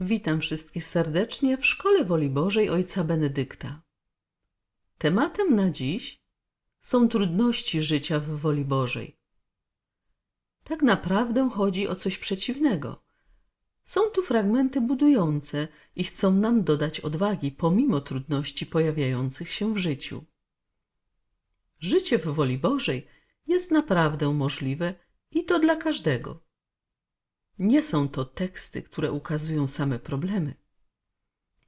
Witam wszystkich serdecznie w Szkole Woli Bożej Ojca Benedykta. Tematem na dziś są trudności życia w woli Bożej. Tak naprawdę chodzi o coś przeciwnego. Są tu fragmenty budujące i chcą nam dodać odwagi pomimo trudności pojawiających się w życiu. Życie w woli Bożej jest naprawdę możliwe i to dla każdego. Nie są to teksty, które ukazują same problemy.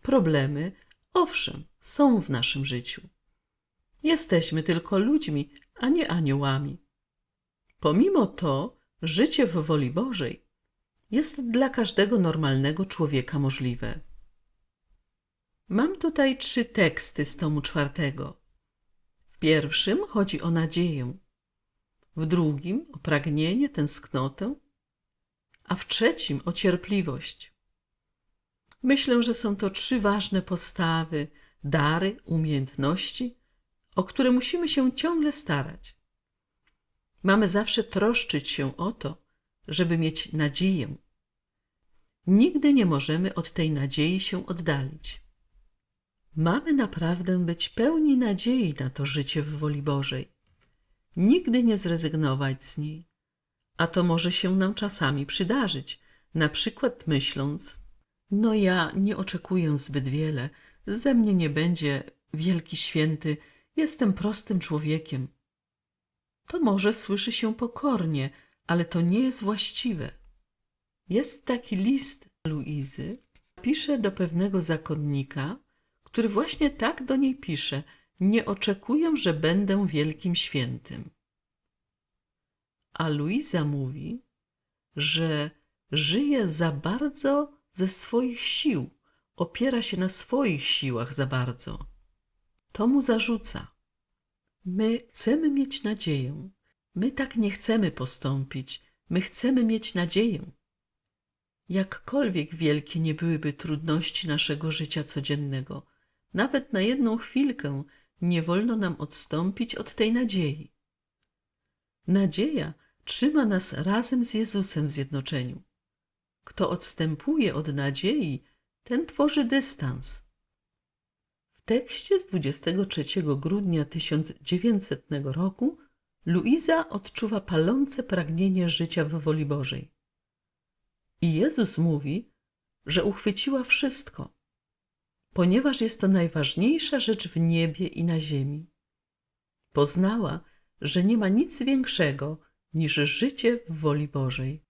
Problemy, owszem, są w naszym życiu. Jesteśmy tylko ludźmi, a nie aniołami. Pomimo to, życie w woli Bożej jest dla każdego normalnego człowieka możliwe. Mam tutaj trzy teksty z tomu czwartego. W pierwszym chodzi o nadzieję, w drugim o pragnienie, tęsknotę, a w trzecim o cierpliwość. Myślę, że są to trzy ważne postawy, dary, umiejętności, o które musimy się ciągle starać. Mamy zawsze troszczyć się o to, żeby mieć nadzieję. Nigdy nie możemy od tej nadziei się oddalić. Mamy naprawdę być pełni nadziei na to życie w woli Bożej. Nigdy nie zrezygnować z niej a to może się nam czasami przydarzyć, na przykład myśląc, no ja nie oczekuję zbyt wiele, ze mnie nie będzie wielki święty, jestem prostym człowiekiem. To może słyszy się pokornie, ale to nie jest właściwe. Jest taki list Luizy, pisze do pewnego zakonnika, który właśnie tak do niej pisze: Nie oczekuję, że będę wielkim świętym. A Luiza mówi, że żyje za bardzo ze swoich sił, opiera się na swoich siłach za bardzo. To mu zarzuca. My chcemy mieć nadzieję. My tak nie chcemy postąpić. My chcemy mieć nadzieję. Jakkolwiek wielkie nie byłyby trudności naszego życia codziennego, nawet na jedną chwilkę nie wolno nam odstąpić od tej nadziei. Nadzieja trzyma nas razem z Jezusem w zjednoczeniu. Kto odstępuje od nadziei, ten tworzy dystans. W tekście z 23 grudnia 1900 roku Luiza odczuwa palące pragnienie życia w woli Bożej. I Jezus mówi, że uchwyciła wszystko, ponieważ jest to najważniejsza rzecz w niebie i na ziemi. Poznała, że nie ma nic większego niż życie w woli Bożej.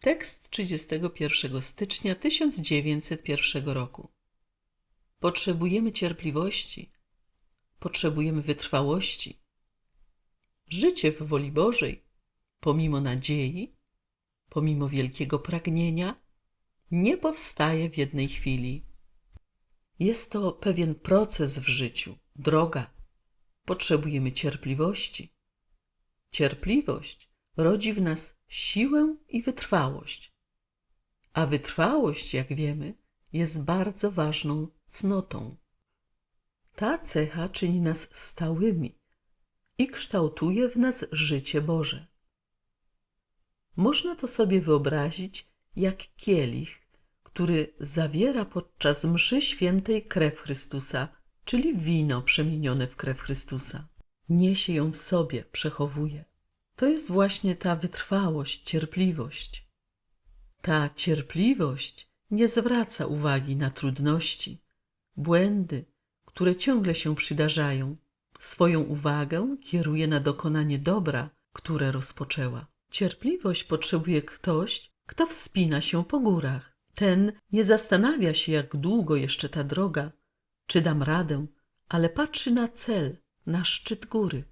Tekst 31 stycznia 1901 roku. Potrzebujemy cierpliwości, potrzebujemy wytrwałości. Życie w woli Bożej, pomimo nadziei, pomimo wielkiego pragnienia, nie powstaje w jednej chwili. Jest to pewien proces w życiu, droga. Potrzebujemy cierpliwości, Cierpliwość rodzi w nas siłę i wytrwałość. A wytrwałość, jak wiemy, jest bardzo ważną cnotą. Ta cecha czyni nas stałymi i kształtuje w nas życie Boże. Można to sobie wyobrazić jak kielich, który zawiera podczas mszy świętej krew Chrystusa, czyli wino przemienione w krew Chrystusa niesie ją w sobie, przechowuje. To jest właśnie ta wytrwałość, cierpliwość. Ta cierpliwość nie zwraca uwagi na trudności, błędy, które ciągle się przydarzają. Swoją uwagę kieruje na dokonanie dobra, które rozpoczęła. Cierpliwość potrzebuje ktoś, kto wspina się po górach. Ten nie zastanawia się, jak długo jeszcze ta droga, czy dam radę, ale patrzy na cel, na szczyt góry.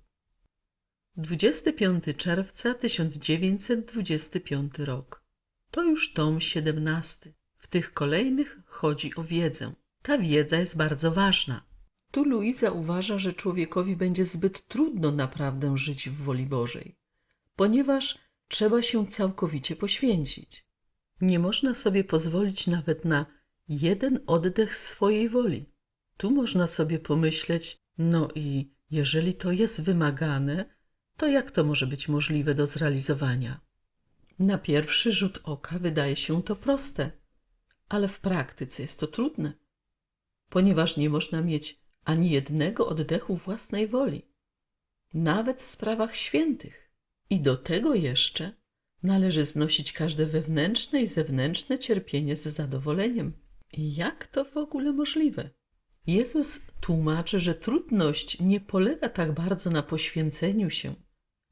25 czerwca 1925 rok. To już tom 17. W tych kolejnych chodzi o wiedzę. Ta wiedza jest bardzo ważna. Tu Luiza uważa, że człowiekowi będzie zbyt trudno naprawdę żyć w woli Bożej, ponieważ trzeba się całkowicie poświęcić. Nie można sobie pozwolić nawet na jeden oddech swojej woli. Tu można sobie pomyśleć, no i jeżeli to jest wymagane, to jak to może być możliwe do zrealizowania? Na pierwszy rzut oka wydaje się to proste, ale w praktyce jest to trudne, ponieważ nie można mieć ani jednego oddechu własnej woli, nawet w sprawach świętych. I do tego jeszcze należy znosić każde wewnętrzne i zewnętrzne cierpienie z zadowoleniem. Jak to w ogóle możliwe? Jezus tłumaczy, że trudność nie polega tak bardzo na poświęceniu się,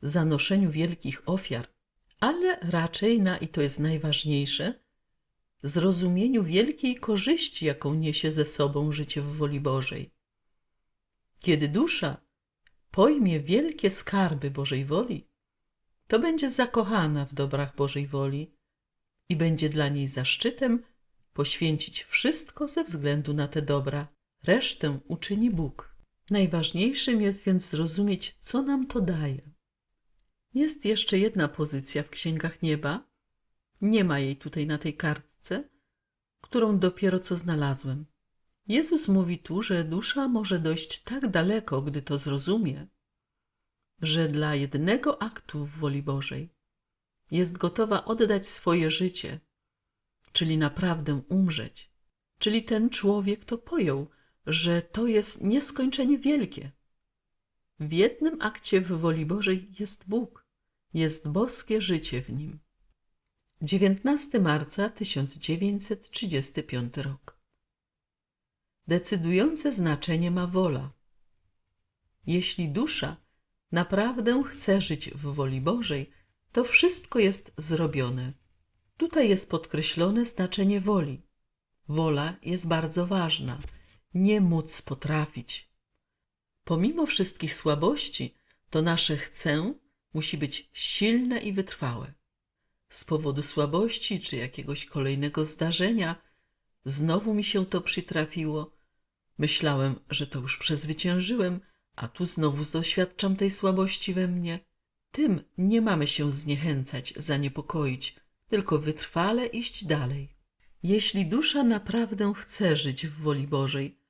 zanoszeniu wielkich ofiar, ale raczej na, i to jest najważniejsze, zrozumieniu wielkiej korzyści, jaką niesie ze sobą życie w woli Bożej. Kiedy dusza pojmie wielkie skarby Bożej woli, to będzie zakochana w dobrach Bożej woli i będzie dla niej zaszczytem poświęcić wszystko ze względu na te dobra. Resztę uczyni Bóg. Najważniejszym jest więc zrozumieć, co nam to daje. Jest jeszcze jedna pozycja w księgach nieba. Nie ma jej tutaj na tej kartce, którą dopiero co znalazłem. Jezus mówi tu, że dusza może dojść tak daleko, gdy to zrozumie, że dla jednego aktu w woli Bożej jest gotowa oddać swoje życie, czyli naprawdę umrzeć. Czyli ten człowiek to pojął, że to jest nieskończenie wielkie. W jednym akcie w woli Bożej jest Bóg, jest boskie życie w nim. 19 marca 1935 rok. Decydujące znaczenie ma wola. Jeśli dusza naprawdę chce żyć w woli Bożej, to wszystko jest zrobione. Tutaj jest podkreślone znaczenie woli. Wola jest bardzo ważna. Nie móc potrafić. Pomimo wszystkich słabości, to nasze chcę musi być silne i wytrwałe. Z powodu słabości czy jakiegoś kolejnego zdarzenia znowu mi się to przytrafiło. Myślałem, że to już przezwyciężyłem, a tu znowu doświadczam tej słabości we mnie. Tym nie mamy się zniechęcać, zaniepokoić, tylko wytrwale iść dalej. Jeśli dusza naprawdę chce żyć w woli Bożej,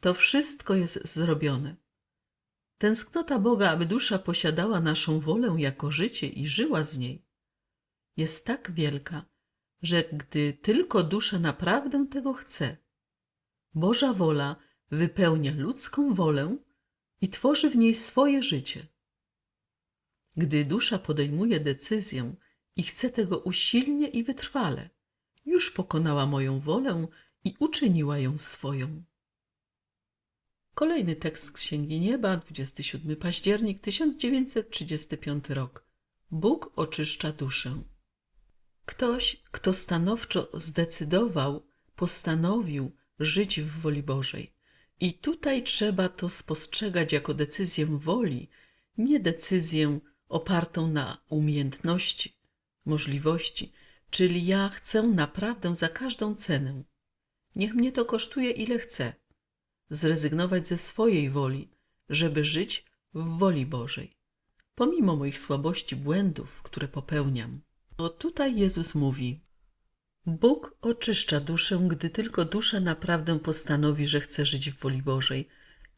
to wszystko jest zrobione. Tęsknota Boga, aby dusza posiadała naszą wolę jako życie i żyła z niej, jest tak wielka, że gdy tylko dusza naprawdę tego chce, Boża wola wypełnia ludzką wolę i tworzy w niej swoje życie. Gdy dusza podejmuje decyzję i chce tego usilnie i wytrwale, już pokonała moją wolę i uczyniła ją swoją. Kolejny tekst z Księgi Nieba, 27 październik 1935 rok. Bóg oczyszcza duszę. Ktoś, kto stanowczo zdecydował, postanowił żyć w woli Bożej. I tutaj trzeba to spostrzegać jako decyzję woli, nie decyzję opartą na umiejętności, możliwości, czyli ja chcę naprawdę za każdą cenę. Niech mnie to kosztuje ile chcę. Zrezygnować ze swojej woli, żeby żyć w woli Bożej, pomimo moich słabości, błędów, które popełniam. O tutaj Jezus mówi: Bóg oczyszcza duszę, gdy tylko dusza naprawdę postanowi, że chce żyć w woli Bożej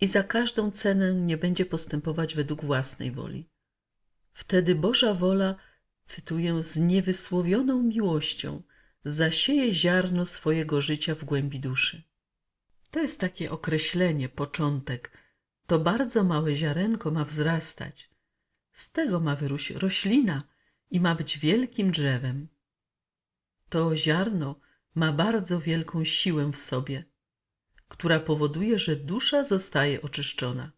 i za każdą cenę nie będzie postępować według własnej woli. Wtedy Boża wola, cytuję, z niewysłowioną miłością zasieje ziarno swojego życia w głębi duszy. To jest takie określenie, początek. To bardzo małe ziarenko ma wzrastać. Z tego ma wyrósł roślina i ma być wielkim drzewem. To ziarno ma bardzo wielką siłę w sobie, która powoduje, że dusza zostaje oczyszczona.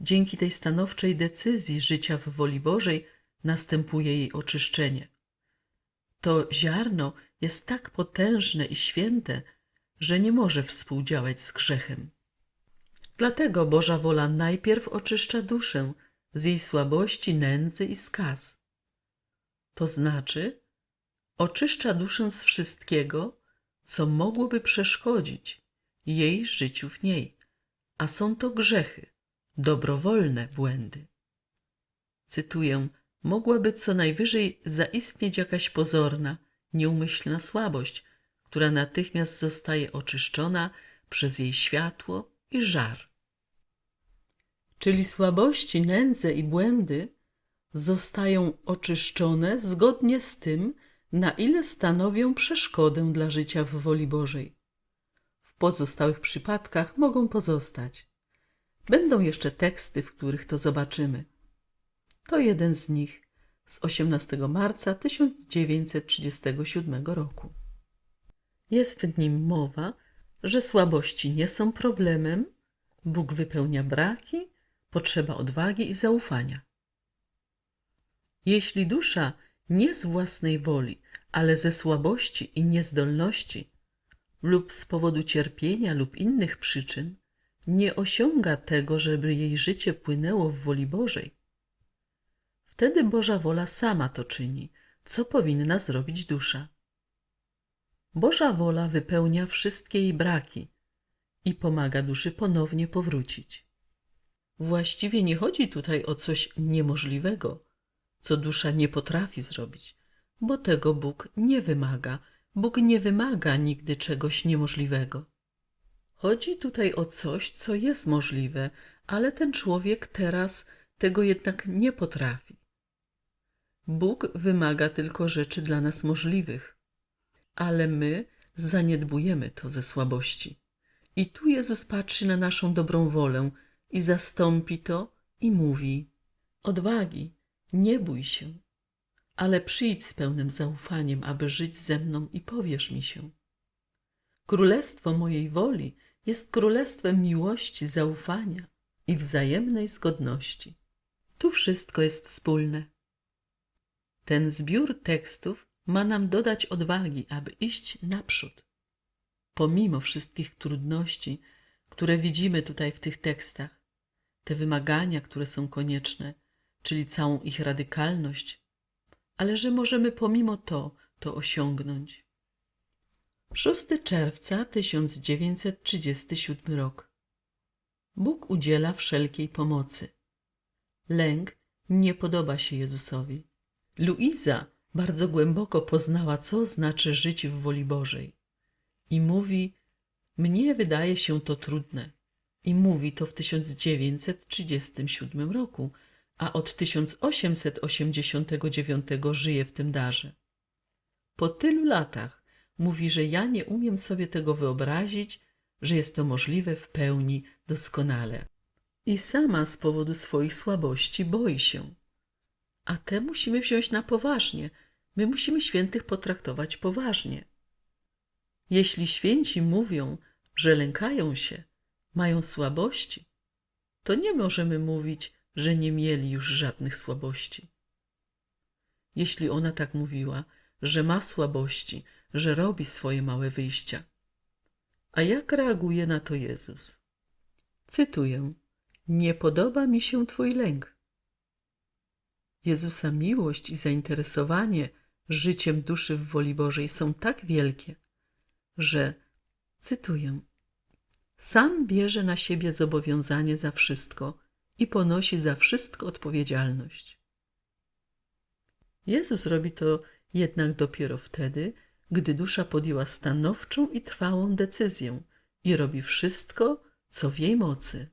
Dzięki tej stanowczej decyzji życia w woli Bożej następuje jej oczyszczenie. To ziarno jest tak potężne i święte, że nie może współdziałać z grzechem. Dlatego Boża wola najpierw oczyszcza duszę z jej słabości, nędzy i skaz. To znaczy, oczyszcza duszę z wszystkiego, co mogłoby przeszkodzić jej życiu w niej, a są to grzechy, dobrowolne błędy. Cytuję: Mogłaby co najwyżej zaistnieć jakaś pozorna, nieumyślna słabość, która natychmiast zostaje oczyszczona przez jej światło i żar. Czyli słabości, nędze i błędy zostają oczyszczone zgodnie z tym, na ile stanowią przeszkodę dla życia w woli Bożej. W pozostałych przypadkach mogą pozostać. Będą jeszcze teksty, w których to zobaczymy. To jeden z nich z 18 marca 1937 roku. Jest w nim mowa, że słabości nie są problemem, Bóg wypełnia braki, potrzeba odwagi i zaufania. Jeśli dusza nie z własnej woli, ale ze słabości i niezdolności lub z powodu cierpienia lub innych przyczyn nie osiąga tego, żeby jej życie płynęło w woli Bożej, wtedy Boża wola sama to czyni, co powinna zrobić dusza. Boża wola wypełnia wszystkie jej braki i pomaga duszy ponownie powrócić. Właściwie nie chodzi tutaj o coś niemożliwego, co dusza nie potrafi zrobić, bo tego Bóg nie wymaga. Bóg nie wymaga nigdy czegoś niemożliwego. Chodzi tutaj o coś, co jest możliwe, ale ten człowiek teraz tego jednak nie potrafi. Bóg wymaga tylko rzeczy dla nas możliwych, ale my zaniedbujemy to ze słabości. I tu Jezus patrzy na naszą dobrą wolę i zastąpi to i mówi: Odwagi, nie bój się, ale przyjdź z pełnym zaufaniem, aby żyć ze mną i powierz mi się. Królestwo mojej woli jest królestwem miłości, zaufania i wzajemnej zgodności. Tu wszystko jest wspólne. Ten zbiór tekstów ma nam dodać odwagi, aby iść naprzód. Pomimo wszystkich trudności, które widzimy tutaj w tych tekstach, te wymagania, które są konieczne, czyli całą ich radykalność, ale że możemy pomimo to to osiągnąć. 6 czerwca 1937 rok. Bóg udziela wszelkiej pomocy. Lęk nie podoba się Jezusowi. Luiza bardzo głęboko poznała, co znaczy żyć w woli Bożej. I mówi: Mnie wydaje się to trudne. I mówi to w 1937 roku, a od 1889 żyje w tym darze. Po tylu latach mówi, że ja nie umiem sobie tego wyobrazić, że jest to możliwe w pełni doskonale. I sama z powodu swoich słabości boi się. A te musimy wziąć na poważnie. My musimy świętych potraktować poważnie. Jeśli święci mówią, że lękają się, mają słabości, to nie możemy mówić, że nie mieli już żadnych słabości. Jeśli ona tak mówiła, że ma słabości, że robi swoje małe wyjścia. A jak reaguje na to Jezus? Cytuję: Nie podoba mi się Twój lęk. Jezusa miłość i zainteresowanie życiem duszy w woli Bożej są tak wielkie, że, cytuję, sam bierze na siebie zobowiązanie za wszystko i ponosi za wszystko odpowiedzialność. Jezus robi to jednak dopiero wtedy, gdy dusza podjęła stanowczą i trwałą decyzję i robi wszystko, co w jej mocy.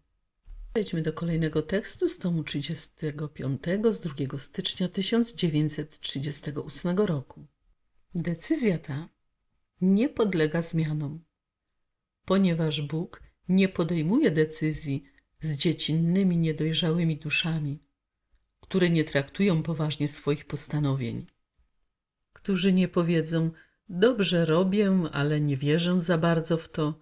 Przejdźmy do kolejnego tekstu z tomu 35 z 2 stycznia 1938 roku. Decyzja ta nie podlega zmianom, ponieważ Bóg nie podejmuje decyzji z dziecinnymi, niedojrzałymi duszami, które nie traktują poważnie swoich postanowień, którzy nie powiedzą: Dobrze robię, ale nie wierzę za bardzo w to,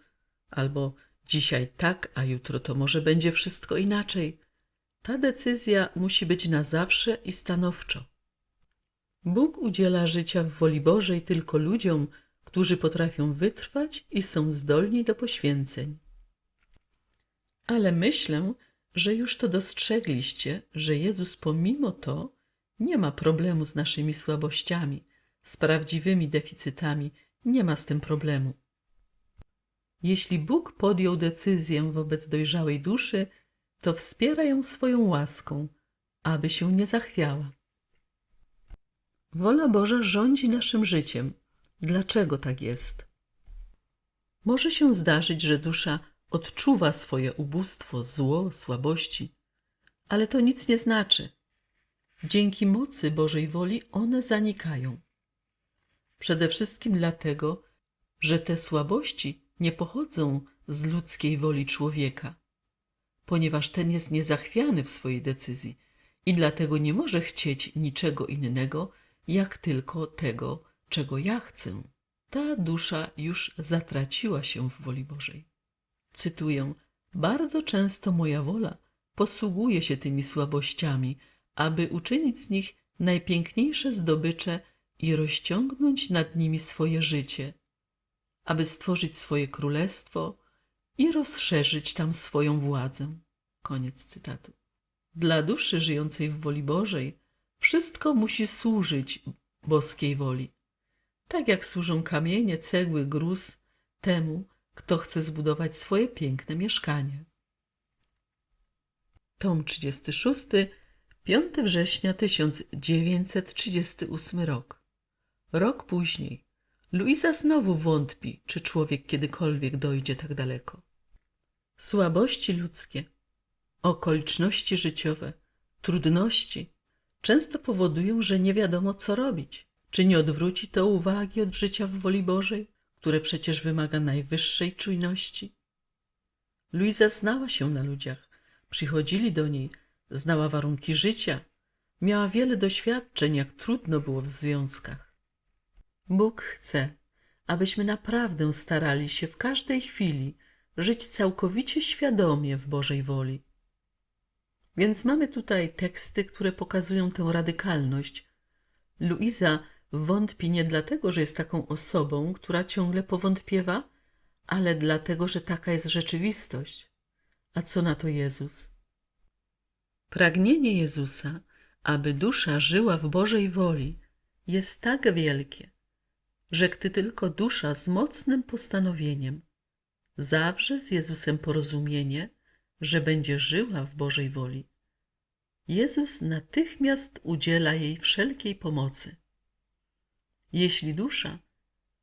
albo dzisiaj tak, a jutro to może będzie wszystko inaczej. Ta decyzja musi być na zawsze i stanowczo. Bóg udziela życia w woli Bożej tylko ludziom, którzy potrafią wytrwać i są zdolni do poświęceń. Ale myślę, że już to dostrzegliście, że Jezus pomimo to nie ma problemu z naszymi słabościami, z prawdziwymi deficytami, nie ma z tym problemu. Jeśli Bóg podjął decyzję wobec dojrzałej duszy, to wspiera ją swoją łaską, aby się nie zachwiała. Wola Boża rządzi naszym życiem. Dlaczego tak jest? Może się zdarzyć, że dusza odczuwa swoje ubóstwo, zło, słabości, ale to nic nie znaczy. Dzięki mocy Bożej woli one zanikają. Przede wszystkim dlatego, że te słabości nie pochodzą z ludzkiej woli człowieka, ponieważ ten jest niezachwiany w swojej decyzji i dlatego nie może chcieć niczego innego, jak tylko tego, czego ja chcę. Ta dusza już zatraciła się w woli Bożej. Cytuję: Bardzo często moja wola posługuje się tymi słabościami, aby uczynić z nich najpiękniejsze zdobycze i rozciągnąć nad nimi swoje życie, aby stworzyć swoje królestwo i rozszerzyć tam swoją władzę. Koniec cytatu. Dla duszy żyjącej w woli Bożej wszystko musi służyć boskiej woli, tak jak służą kamienie, cegły, gruz temu, kto chce zbudować swoje piękne mieszkanie. Tom 36, 5 września 1938 rok. Rok później. Luisa znowu wątpi, czy człowiek kiedykolwiek dojdzie tak daleko. Słabości ludzkie, okoliczności życiowe, trudności często powodują, że nie wiadomo, co robić. Czy nie odwróci to uwagi od życia w woli Bożej, które przecież wymaga najwyższej czujności? Luisa znała się na ludziach, przychodzili do niej, znała warunki życia, miała wiele doświadczeń, jak trudno było w związkach. Bóg chce, abyśmy naprawdę starali się w każdej chwili żyć całkowicie świadomie w Bożej woli. Więc mamy tutaj teksty, które pokazują tę radykalność. Luiza wątpi nie dlatego, że jest taką osobą, która ciągle powątpiewa, ale dlatego, że taka jest rzeczywistość. A co na to Jezus? Pragnienie Jezusa, aby dusza żyła w Bożej woli, jest tak wielkie, że gdy tylko dusza z mocnym postanowieniem zawrze z Jezusem porozumienie, że będzie żyła w Bożej woli, Jezus natychmiast udziela jej wszelkiej pomocy. Jeśli dusza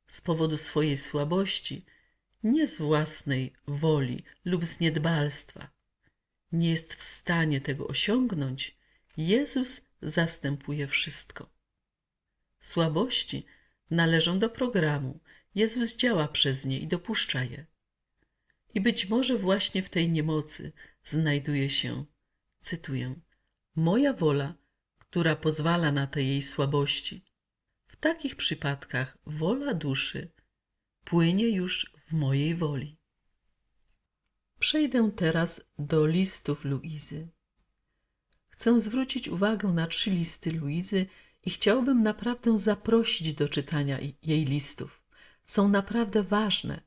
z powodu swojej słabości, nie z własnej woli lub z niedbalstwa, nie jest w stanie tego osiągnąć, Jezus zastępuje wszystko. Słabości należą do programu. Jezus działa przez nie i dopuszcza je. I być może właśnie w tej niemocy znajduje się, cytuję, moja wola, która pozwala na te jej słabości. W takich przypadkach wola duszy płynie już w mojej woli. Przejdę teraz do listów Luizy. Chcę zwrócić uwagę na trzy listy Luizy i chciałbym naprawdę zaprosić do czytania jej listów. Są naprawdę ważne.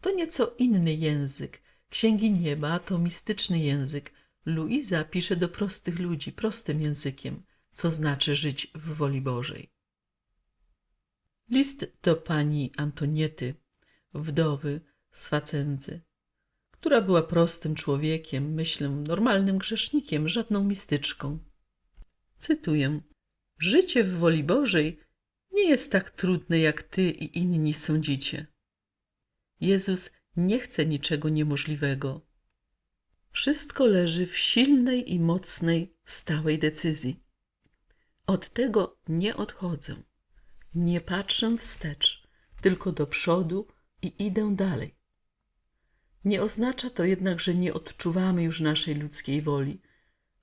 To nieco inny język. Księgi Nieba to mistyczny język. Luiza pisze do prostych ludzi prostym językiem, co znaczy żyć w woli Bożej. List do pani Antoniety, wdowy z Facędzy, która była prostym człowiekiem, myślę, normalnym grzesznikiem, żadną mistyczką. Cytuję: Życie w woli Bożej nie jest tak trudne, jak ty i inni sądzicie. Jezus nie chce niczego niemożliwego. Wszystko leży w silnej i mocnej, stałej decyzji. Od tego nie odchodzę. Nie patrzę wstecz, tylko do przodu i idę dalej. Nie oznacza to jednak, że nie odczuwamy już naszej ludzkiej woli,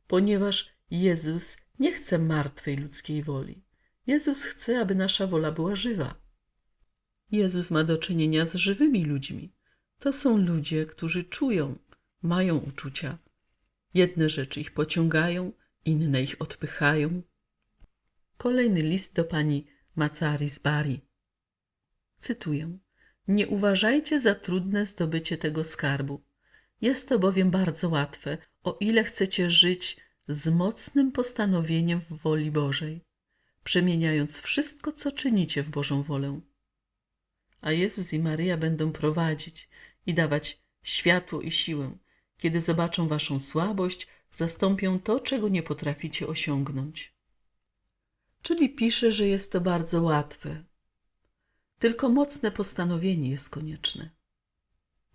ponieważ Jezus nie chce martwej ludzkiej woli. Jezus chce, aby nasza wola była żywa. Jezus ma do czynienia z żywymi ludźmi. To są ludzie, którzy czują, mają uczucia. Jedne rzeczy ich pociągają, inne ich odpychają. Kolejny list do pani Macari z Bari. Cytuję. Nie uważajcie za trudne zdobycie tego skarbu. Jest to bowiem bardzo łatwe, o ile chcecie żyć z mocnym postanowieniem w woli Bożej, przemieniając wszystko, co czynicie w Bożą wolę. A Jezus i Maryja będą prowadzić i dawać światło i siłę. Kiedy zobaczą waszą słabość, zastąpią to, czego nie potraficie osiągnąć. Czyli pisze, że jest to bardzo łatwe. Tylko mocne postanowienie jest konieczne.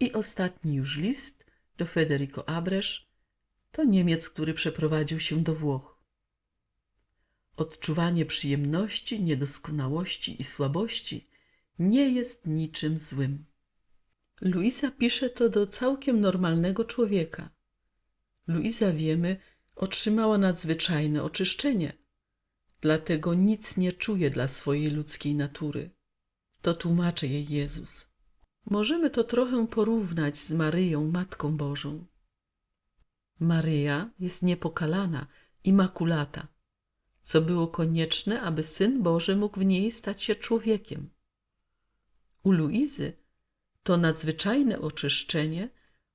I ostatni już list do Federico Abresz to Niemiec, który przeprowadził się do Włoch. Odczuwanie przyjemności, niedoskonałości i słabości nie jest niczym złym. Luisa pisze to do całkiem normalnego człowieka. Luisa, wiemy, otrzymała nadzwyczajne oczyszczenie, dlatego nic nie czuje dla swojej ludzkiej natury. To tłumaczy jej Jezus. Możemy to trochę porównać z Maryją, Matką Bożą. Maryja jest niepokalana, imakulata, co było konieczne, aby Syn Boży mógł w niej stać się człowiekiem. U Luizy to nadzwyczajne oczyszczenie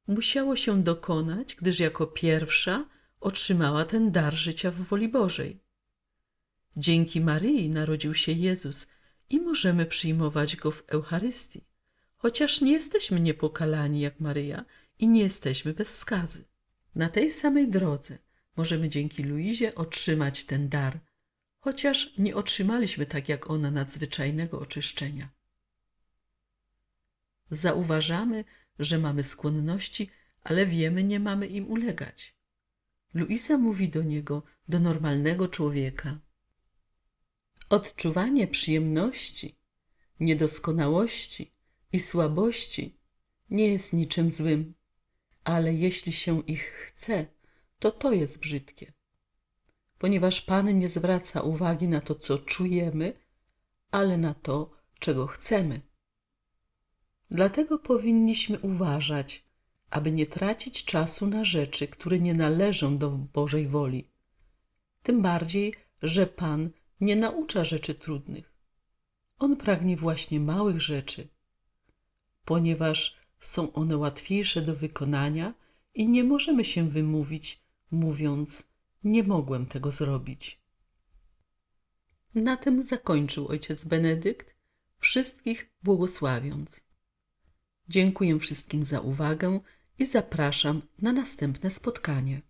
musiało się dokonać, gdyż jako pierwsza otrzymała ten dar życia w woli Bożej. Dzięki Maryi narodził się Jezus i możemy przyjmować go w Eucharystii, chociaż nie jesteśmy niepokalani jak Maryja i nie jesteśmy bez skazy. Na tej samej drodze możemy dzięki Luizie otrzymać ten dar, chociaż nie otrzymaliśmy tak jak ona nadzwyczajnego oczyszczenia. Zauważamy, że mamy skłonności, ale wiemy, nie mamy im ulegać. Luisa mówi do niego, do normalnego człowieka. Odczuwanie przyjemności, niedoskonałości i słabości nie jest niczym złym, ale jeśli się ich chce, to to jest brzydkie. Ponieważ Pan nie zwraca uwagi na to, co czujemy, ale na to, czego chcemy. Dlatego powinniśmy uważać, aby nie tracić czasu na rzeczy, które nie należą do Bożej woli. Tym bardziej, że Pan nie naucza rzeczy trudnych. On pragnie właśnie małych rzeczy, ponieważ są one łatwiejsze do wykonania i nie możemy się wymówić, mówiąc: Nie mogłem tego zrobić. Na tym zakończył ojciec Benedykt, wszystkich błogosławiąc. Dziękuję wszystkim za uwagę i zapraszam na następne spotkanie.